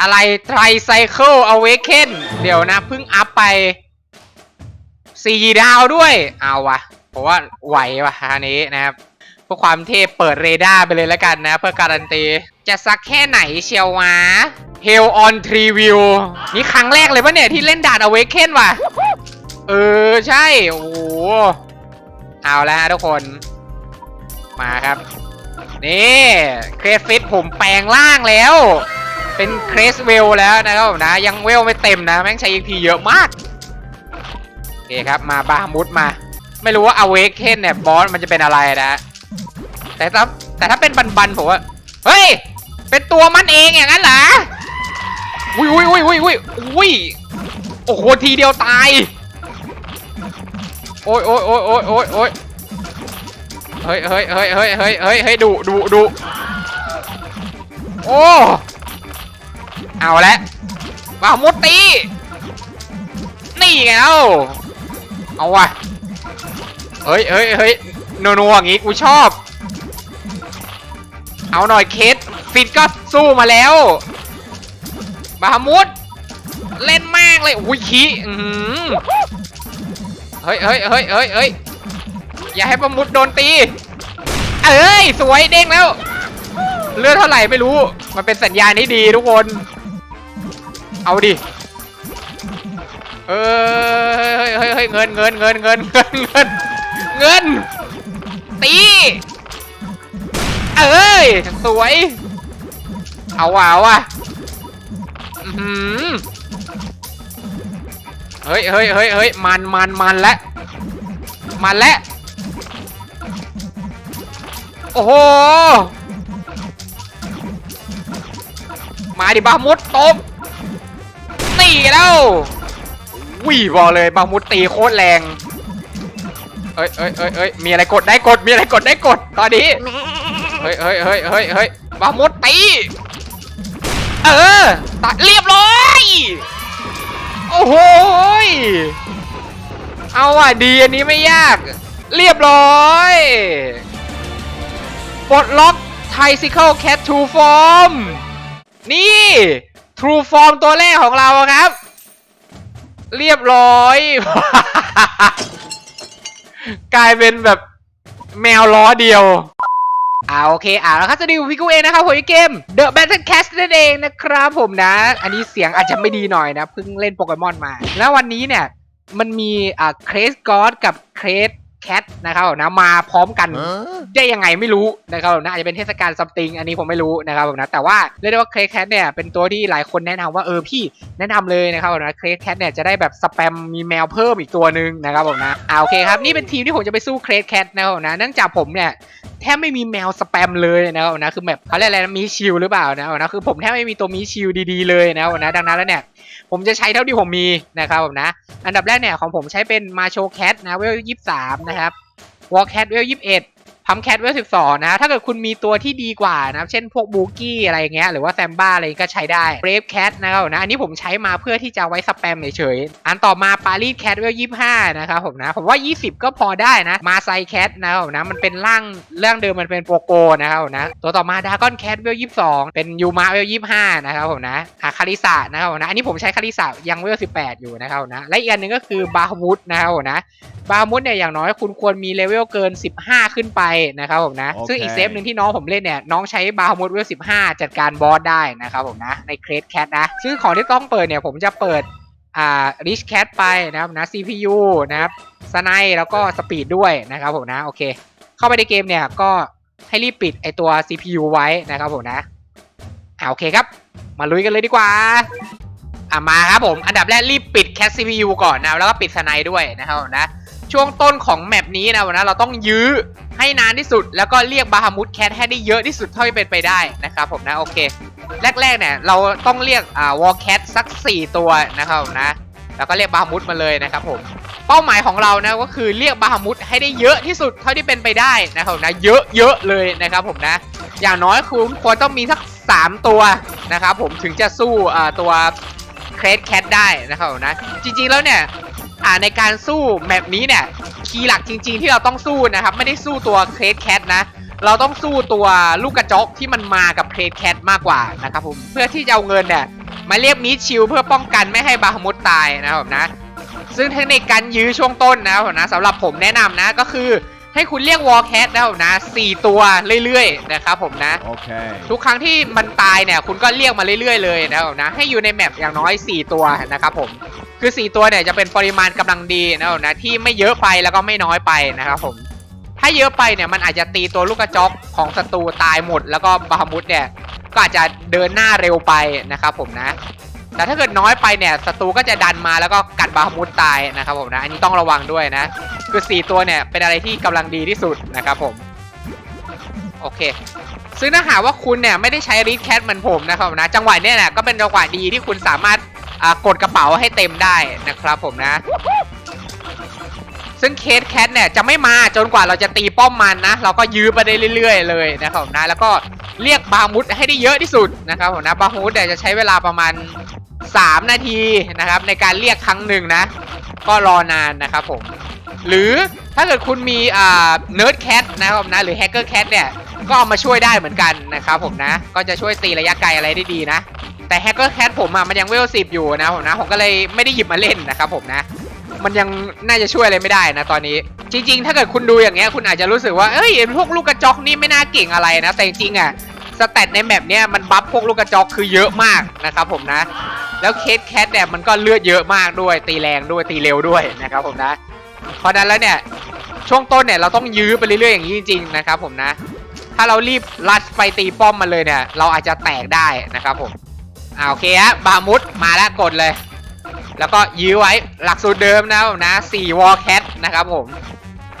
อะไรไตรไซเคิลอเวเคนเดี๋ยวนะเพิ่งอัพไปสี่ดาวด้วย เอาวะผมว่าไหววะอันนี้นะครับเพื่อความเทพเปิดเรดาร์ไปเลยแล้วกันนะ เพื่อการันตี จะสักแค่ไหนเชียววะ Hell on Tree View นี่ครั้งแรกเลยปะเนี่ย ที่เล่นด่าน Awaken ว่ะ เออ ใช่ โอ้โห เอาแล้วฮะทุกคน มาครับ นี่เครสฟิตผมแปลงร่างแล้ว เป็นเครสเวลแล้วนะครับนะ ยังเวลไม่เต็มนะ แม่งใช้ EP เยอะมาก โอเคครับ มาบาฮมุดมา ไม่รู้ว่า Awaken เนี่ยบอสมันจะเป็นอะไรนะ แต่ถ้าแต่ถ้าเป็นบันๆผมว่า เฮ้ย เป็นตัวมันเองอย่างนั้นเหรออุ้ยอุ้ยอุ้ยอุ้ยอุ้ยอุ้ยโอ้โหทีเดียวตาย โอ้ยโอ้ยโอ้ยโอ้ยโอ้ยโอ้ยเฮ้ยเฮ้ยเฮ้ยเฮ้ยเฮ้ยเฮ้ยเฮ้ยดูดูดูโอ้ เอาละว่ามุดตีนี่ไงเล่าเอาว่ะเฮ้ยเฮ้ยเฮ้ยนัวๆอย่างงี้กูชอบ เอาหน่อยเคสฟิตก็สู้มาแล้ว บาฮามุดเล่นมากเลยอุ้ยขี้เฮ้ยเฮ้ยเฮ้ยเฮ้ยเฮ้ยอย่าให้บามุดโดนตี เอ้ย สวยเด้งแล้ว เลือดเท่าไหร่ไม่รู้ มันเป็นสัญญาณที่ดีทุกคน เอาดิเฮ้ยเฮ้ยเฮ้ยเงินเงินเงินเงินเงินเงินเงินตีเอ้ยสวยเอาว่ะเอาว่ะเฮ้ยเฮ้ยเฮ้ยเฮ้ยมันมันมันแล้วมันแล้วโอ้โหมาดิบามุดตบ นี่แล้ววิ่บอเลยบามุดตีโคตรแรงเอ้ยเอ้ยเอ้ยเอ้ยมีอะไรกดได้กดมีอะไรกดได้กดตอนนี้เฮ้ยเฮ้ยเฮ้ยเฮ้ยเฮ้ยบามุดตีเออตัดเรียบร้อยโอ้โหเอาอะดีอันนี้ไม่ยาก เรียบร้อยปลดล็อกไทซิเคิลแคททูฟอร์มนี่ True Form ตัวแรกของเราครับ เรียบร้อย กลายเป็นแบบแมวล้อเดียวอ่าโอเคอ่าแล้วครับสวัสดีพี่กูเองนะครับผมเกม The Battle Cast นั่นเองนะครับผมนะ อันนี้เสียงอาจจะไม่ดีหน่อยนะ เพิ่งเล่นโปเกมอนมา แล้ววันนี้เนี่ย มันมีอ่าเครสกอดกับเครส แคทนะครับผมนะมาพร้อมกันได้ยังไงไม่รู้นะครับผมนะอาจจะเป็นเทศกาลซัมติงอันนี้ผมไม่รู้นะครับผมนะแต่ว่าเรียกได้ว่าเครสแคทเนี่ยเป็นตัวที่หลายคนแนะนำว่าเออพี่แนะนำเลยนะครับผมนะเครสแคทเนี่ยจะได้แบบสแปมมีแมวเพิ่มอีกตัวหนึ่งนะครับผมนะอ่าโอเคครับนี่เป็นทีมที่ผมจะไปสู้เครสแคทนะครับผมนะเนื่องจากผมเนี่ยแทบไม่มีแมวสแปมเลยนะครับนะคือแบบเขาเรียกอะไรนะมีชิลหรือเปล่านะครับนะคือผมแทบไม่มีตัวมีชิลดีๆเลยนะครับนะดังนั้นแล้วเนี่ยผมจะใช้เท่าที่ผมมีนะครับผมนะอันดับแรกเนี่ยของผมใช้เป็นมาโชแคทนะเวลยี่สามนะครับวอลแคทเวลยี่สิบเอ็ด พัมแคทเวลสิบสองนะถ้าเกิดคุณมีตัวที่ดีกว่านะเช่นพวกบูกี้อะไรเงี้ยหรือว่าแซมบ้าอะไรก็ใช้ได้เบรฟแคทนะครับนะอันนี้ผมใช้มาเพื่อที่จะไว้สแปมเฉยๆอันต่อมาปารีสแคทเวลยี่ห้านะครับผมนะผมว่า 20 ก็พอได้นะ มาไซแคทนะครับผมนะมันเป็นร่างเรื่องเดิมมันเป็นโปโกนะครับผมนะตัวต่อมาดากอนแคทเวลยี่สองเป็นยูมาเวลยี่ห้านะครับผมนะอาคาริสะนะครับผมนะอันนี้ผมใช้คาริสะยังเวลสิบแปดอยู่นะครับผมนะและอีกอันหนึ่งก็คือบาฮมุดนะครับนะบามุดเนี่ยอย่างน้อยคุณควรมีเลเวลเกิน 15 ขึ้นไปนะครับผมนะโอเคซึ่งอีกเซฟหนึ่งที่น้องผมเล่นเนี่ยน้องใช้บามุดเลเวล15จัดการบอสได้นะครับผมนะในเครดแคทนะ ซึ่งของที่ต้องเปิดเนี่ยผมจะเปิดอ่าริชแคทไปนะครับนะ CPU นะครับสไนแล้วก็สปีดด้วยนะครับผมนะโอเค เข้าไปในเกมเนี่ยก็ให้รีบปิดไอตัว CPU ไว้นะครับผมนะอ่าโอเคครับ มาลุยกันเลยดีกว่าอะมาครับผม อันดับแรกรีบปิดแคส CPU ก่อนนะแล้วก็ปิดสไนด้วยนะครับผมนะ ช่วงต้นของแมปนี้นะวันนะเราต้องยื้อให้นานที่สุด แล้วก็เรียกบาฮามุดแคทให้ได้เยอะที่สุดเท่าที่เป็นไปได้นะครับผมนะโอเค แรกๆเนี่ยเราต้องเรียกอ่าวอลแคทสัก 4 ตัวนะครับผมนะแล้วก็เรียกบาฮามุดมาเลยนะครับผมเป้าหมายของเรานะก็คือเรียกบาฮามุดให้ได้เยอะที่สุดเท่าที่เป็นไปได้นะครับนะเยอะๆเลยนะครับผมนะ อย่างน้อยคุณควรต้องมีสัก 3 ตัวนะครับผมถึงจะสู้อ่าตัวเครดแคทได้นะครับนะจริงๆแล้วเนี่ย อ่าในการสู้แมปนี้เนี่ยคีย์หลักจริง ๆ ที่เราต้องสู้นะครับ ไม่ได้สู้ตัวเครดแคทนะเราต้องสู้ตัวลูกกระจอกที่มันมากับเครดแคทมากกว่านะครับผมเพื่อที่จะเอาเงินเนี่ยมาเรียกมิดชิลเพื่อป้องกันไม่ให้บาฮมุดตายนะครับผมนะ ซึ่งเทคนิคการยื้อช่วงต้นนะครับผมนะสำหรับผมแนะนำนะก็คือให้คุณเรียกวอลแคทนะครับผมนะสี่ตัวเรื่อยๆนะครับผมนะ Okay. ทุกครั้งที่มันตายเนี่ยคุณก็เรียกมาเรื่อยๆเลยนะครับผมนะให้อยู่ในแมปอย่างน้อย 4 ตัวนะครับผม คือ 4 ตัวเนี่ยจะเป็นปริมาณกำลังดีนะครับนะที่ไม่เยอะไปแล้วก็ไม่น้อยไปนะครับผมถ้าเยอะไปเนี่ยมันอาจจะตีตัวลูกกระจอกของศัตรูตายหมด แล้วก็บาฮามุดเนี่ยก็อาจจะเดินหน้าเร็วไปนะครับผมนะ แต่ถ้าเกิดน้อยไปเนี่ยศัตรูก็จะดันมาแล้วก็กัดบาฮามุดตายนะครับผมนะอันนี้ต้องระวังด้วยนะคือ 4 ตัวเนี่ยเป็นอะไรที่กำลังดีที่สุดนะครับผมโอเคซึ่งถ้าหากว่าคุณเนี่ยไม่ได้ใช้รีดแคทเหมือนผมนะครับนะจังหวะเนี้ยนะก็เป็นจังหวะดีที่คุณสามารถ กดกระเป๋าให้เต็มได้นะครับผมนะ ซึ่งเคสแคทเนี่ยจะไม่มาจนกว่าเราจะตีป้อมมันนะ เราก็ยื้อไปได้เรื่อย ๆ เลยนะครับผมนะแล้วก็เรียกบามุดให้ได้เยอะที่สุดนะครับผมนะบามุดเนี่ยจะใช้เวลาประมาณ 3 นาทีนะครับ ในการเรียกครั้งหนึ่งนะ ก็รอนานนะครับผม หรือถ้าเกิดคุณมีอ่าเนิร์ดแคทนะครับผมนะหรือแฮกเกอร์แคทเนี่ยก็เอามาช่วยได้เหมือนกันนะครับผมนะ ก็จะช่วยตีระยะไกลอะไรได้ดีนะ แต่แฮกเกอร์แคทผมอะมันยังเวลสิบอยู่นะผมนะผมก็เลยไม่ได้หยิบมาเล่นนะครับผมนะ มันยังน่าจะช่วยอะไรไม่ได้นะตอนนี้ จริง ๆ ถ้าเกิดคุณดูอย่างเงี้ยคุณอาจจะรู้สึกว่าเอ้ยพวกลูกกระจอกนี่ไม่น่าเก่งอะไรนะ แต่จริงๆอะสเตตในแมปเนี้ยมันบัฟพวกลูกกระจอกคือเยอะมากนะครับผมนะ แล้วเคสแคทเนี่ยมันก็เลือดเยอะมากด้วย ตีแรงด้วยตีเร็วด้วยนะครับผมนะเพราะนั้นแล้วเนี่ยช่วงต้นเนี่ยเราต้องยื้อไปเรื่อยๆอย่างนี้จริงๆนะครับผมนะ ถ้าเรารีบลัดไปตีป้อมมันเลยเนี่ย เราอาจจะแตกได้นะครับผม อ่าโอเคฮะบามุดมาแล้วกดเลย แล้วก็ยื้อไว้หลักสูตรเดิมนะผมนะ4วอลแคทนะครับผม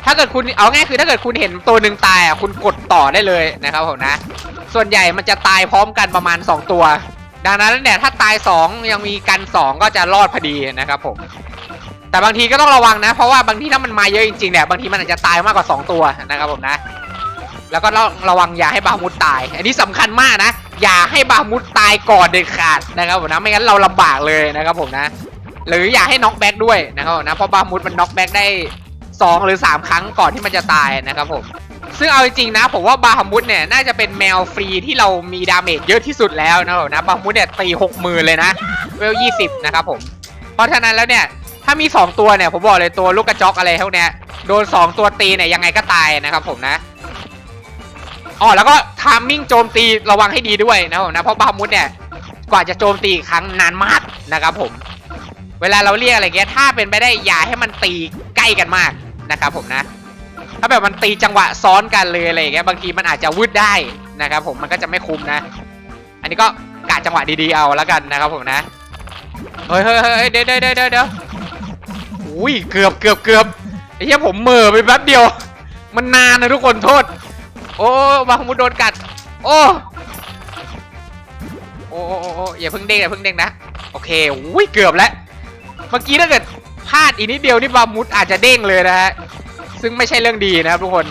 ถ้าเกิดคุณเอาง่ายคือถ้าเกิดคุณเห็นตัวหนึ่งตายอะคุณกดต่อได้เลยนะครับผมนะ ส่วนใหญ่มันจะตายพร้อมกันประมาณ 2 ตัว ดังนั้นเนี่ยถ้าตาย 2 ยังมีกัน 2 ก็จะรอดพอดีนะครับผมแต่บางทีก็ต้องระวังนะ เพราะว่าบางทีถ้ามันมาเยอะจริงๆเนี่ยบางทีมันอาจจะตายมากกว่า 2 ตัวนะครับผมนะ แล้วก็ระวังอย่าให้บามุดตาย อันนี้สำคัญมากนะ อย่าให้บามุดตายก่อนเด็ดขาดนะครับผมนะไม่งั้นเราลำบากเลยนะครับผมนะ หรืออย่าให้น็อกแบ็กด้วยนะครับผมนะเพราะบามุดมันน็อกแบ็กได้ 2 หรือ 3 ครั้งก่อนที่มันจะตายนะครับผมซึ่งเอาจริงๆนะผมว่าบาฮามุดเนี่ยน่าจะเป็นแมวฟรีที่เรามีดาเมจเยอะที่สุดแล้วนะครับนะบาฮามุดเนี่ยตีหกหมื่นเลยนะเวลยี่สิบนะครับผม เพราะฉะนั้นแล้วเนี่ยถ้ามี 2 ตัวเนี่ยผมบอกเลยตัวลูกกระจอกอะไรพวกเนี้ยโดน 2 ตัวตีเนี่ยยังไงก็ตายนะครับผมนะ อ๋อแล้วก็ทามมิ่งโจมตีระวังให้ดีด้วยนะครับผมนะเพราะบามุดเนี่ยกว่าจะโจมตีอีกครั้งนานมากนะครับผม เวลาเราเรียกอะไรเงี้ยถ้าเป็นไปได้อย่าให้มันตีใกล้กันมากนะครับผมนะถ้าแบบมันตีจังหวะซ้อนกันเลยอะไรเงี้ยบางทีมันอาจจะวืดได้นะครับผมมันก็จะไม่คุ้มนะ อันนี้ก็กะจังหวะดีๆเอาแล้วกันนะครับผมนะเฮ้ยเฮ้ยเฮ้ยเดี๋ยวเดี๋ยวเดี๋ยวเดี๋ยวอุ้ยเกือบเกือบเกือบไอ้เหี้ยผมเหม่อไปแป๊บเดียว มันนานนะทุกคนโทษ โอ้บางมุดโดนกัดโอ้โอ้โอ้โอ้โอ้อย่าเพิ่งเด้งอย่าเพิ่งเด้งนะ โอเคอุ้ยเกือบแล้ว เมื่อกี้ถ้าเกิดพลาดอีกนิดเดียวนี่บามุดอาจจะเด้งเลยนะฮะ ซึ่งไม่ใช่เรื่องดีนะครับทุกคน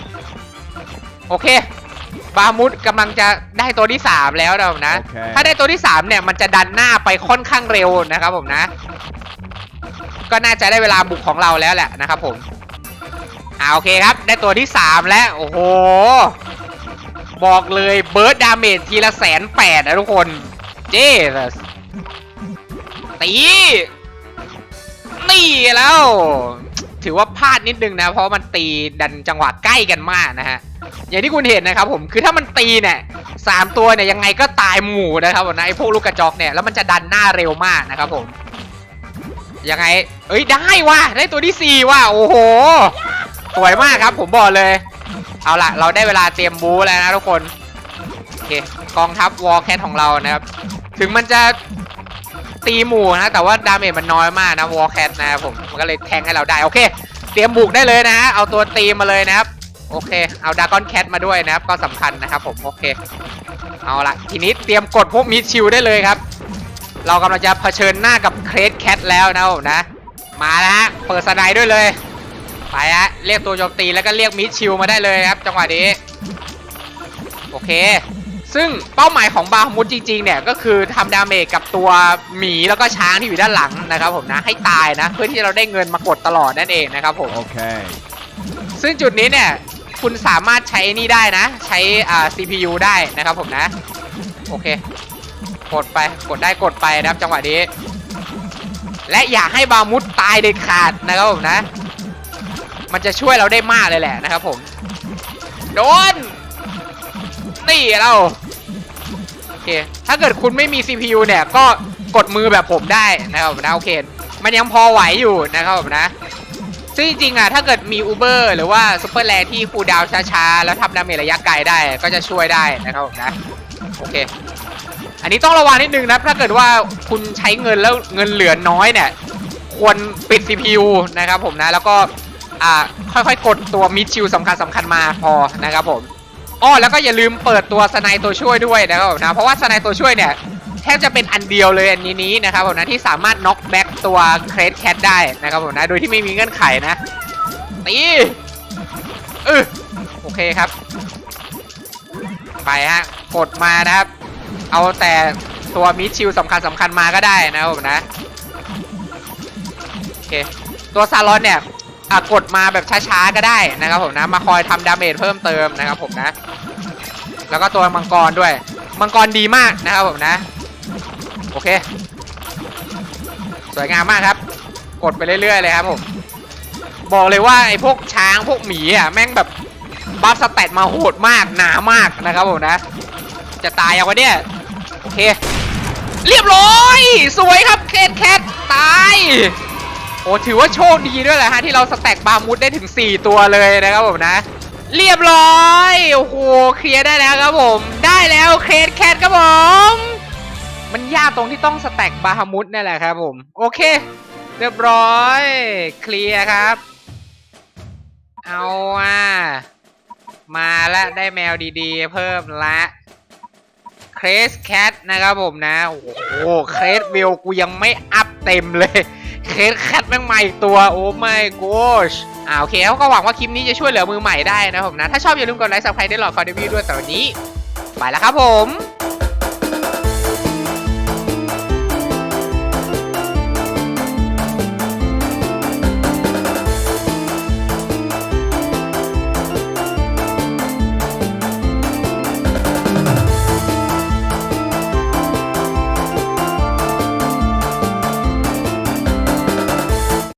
โอเค บามุดกำลังจะได้ตัวที่ 3 แล้วนะผมนะโอเคถ้าได้ตัวที่ 3 เนี่ยมันจะดันหน้าไปค่อนข้างเร็วนะครับผมนะ ก็น่าจะได้เวลาบุกของเราแล้วแหละนะครับผม อ่าโอเคครับ ได้ตัวที่ 3 แล้ว โอ้โห บอกเลยเบิร์ดดาเมจทีละแสนแปดนะทุกคน เจ๊ตีนี่แล้ว ถือว่าพลาดนิดนึงนะ เพราะมันตีดันจังหวะใกล้กันมากนะฮะ อย่างที่คุณเห็นนะครับผม คือถ้ามันตีเนี่ยสามตัวเนี่ยยังไงก็ตายหมู่นะครับผมนะไอ้พวกลูกกระจอกเนี่ยแล้วมันจะดันหน้าเร็วมากนะครับผม ยังไง เอ้ยได้ว่ะได้ตัวที่สี่ว่ะโอ้โห สวยมากครับผมบอกเลย เอาละเราได้เวลาเตรียมบู๊แล้วนะทุกคนโอเคกองทัพวอลแคทของเรานะครับ ถึงมันจะตีหมู่นะ แต่ว่าดาเมจมันน้อยมากนะวอลแคทนะครับผมมันก็เลยแทงให้เราได้ โอเค เตรียมบุกได้เลยนะฮะเอาตัวตีมาเลยนะครับ โอเค เอาดากอนแคทมาด้วยนะครับ ก็สำคัญนะครับผม โอเค เอาละทีนี้เตรียมกดพวกมิดชิลได้เลยครับ เรากำลังจะเผชิญหน้ากับเครสแคทแล้วนะผมนะ มาแล้วฮะเปิดสไนด์ด้วยเลย ไปฮะเรียกตัวโจมตีแล้วก็เรียกมิดชิลมาได้เลยครับ จังหวะนี้ โอเค ซึ่งเป้าหมายของบาฮมุดจริง ๆ เนี่ย ก็คือทำดาเมจกับตัวหมีแล้วก็ช้างที่อยู่ด้านหลังนะครับผมนะให้ตายนะ เพื่อที่เราได้เงินมากดตลอดนั่นเองนะครับผม Okay. ซึ่งจุดนี้เนี่ย คุณสามารถใช้นี่ได้นะ ใช้อ่า CPU ได้นะครับผมนะ โอเค กดไปกดได้กดไปนะครับจังหวะนี้ และอย่าให้บามุดตายเด็ดขาดนะครับผมนะ มันจะช่วยเราได้มากเลยแหละนะครับผม โดนนี่เราโอเคถ้าเกิดคุณไม่มี CPU เนี่ยก็กดมือแบบผมได้นะครับผมนะโอเค มันยังพอไหวอยู่นะครับผมนะซึ่งจริงๆอะถ้าเกิดมี Uber หรือว่าซุปเปอร์แลที่คูดาวช้าๆ แล้วทำดาเมจระยะไกลได้ก็จะช่วยได้นะครับผมนะโอเค อันนี้ต้องระวังนิดนึงนะ ถ้าเกิดว่าคุณใช้เงินแล้วเงินเหลือน้อยเนี่ย ควรปิด CPU นะครับผมนะ แล้วก็ อ่าค่อยๆ กดตัวมิดชิลสำคัญสำคัญมาพอนะครับผมอ้อแล้วก็อย่าลืมเปิดตัวสไนตัวช่วยด้วยนะครับผมนะเพราะว่าสไนตัวช่วยเนี่ยแทบจะเป็นอันเดียวเลยอันนี้นี้นะครับผมนะที่สามารถน็อกแบ็กตัวเครดแคทได้นะครับผมนะโดยที่ไม่มีเงื่อนไขนะตีเออโอเคครับ ไปฮะกดมานะครับ เอาแต่ตัวมิดชิลสำคัญสำคัญมาก็ได้นะครับผมนะโอเคตัวซาลอนเนี่ย กดมาแบบช้าๆก็ได้นะครับผมนะมาคอยทำดาเมจเพิ่มเติมนะครับผมนะ แล้วก็ตัวมังกรด้วย มังกรดีมากนะครับผมนะ โอเค สวยงามมากครับ กดไปเรื่อยๆเลยครับผมบอกเลยว่าไอ้พวกช้างพวกหมีอะแม่งแบบบัฟสแตทมาโหดมากหนามากนะครับผมนะ จะตายยังวะเนี่ยโอเค เรียบร้อย สวยครับเคทแคทตาย อ้ถือว่าโชคดีด้วยแหละฮะที่เราสแต็กบามุดได้ถึง 4 ตัวเลยนะครับผมนะ เรียบร้อยโอ้โหเคลียร์ได้แล้วครับผม ได้แล้วเคทแคทครับผม มันยากตรงที่ต้องสแต็กบาฮามุดนี่แหละครับผม โอเค เรียบร้อย เคลียร์ครับ เอาอะมาแล้วได้แมวดีๆ เพิ่มละเครสแคทนะครับผมนะ โอ้โหเครสวิวกูยังไม่อัพเต็มเลย เคสแคทแม่งใหม่ตัวโอ้ไม่กชอ่าโอเคเขาก็หวังว่าคลิปนี้จะช่วยเหลือมือใหม่ได้นะผมนะ ถ้าชอบอย่าลืมกดไลค์สับใครได้หลอดคอร์ดวิวด้วยแต่วันนี้ ไปแล้วครับผม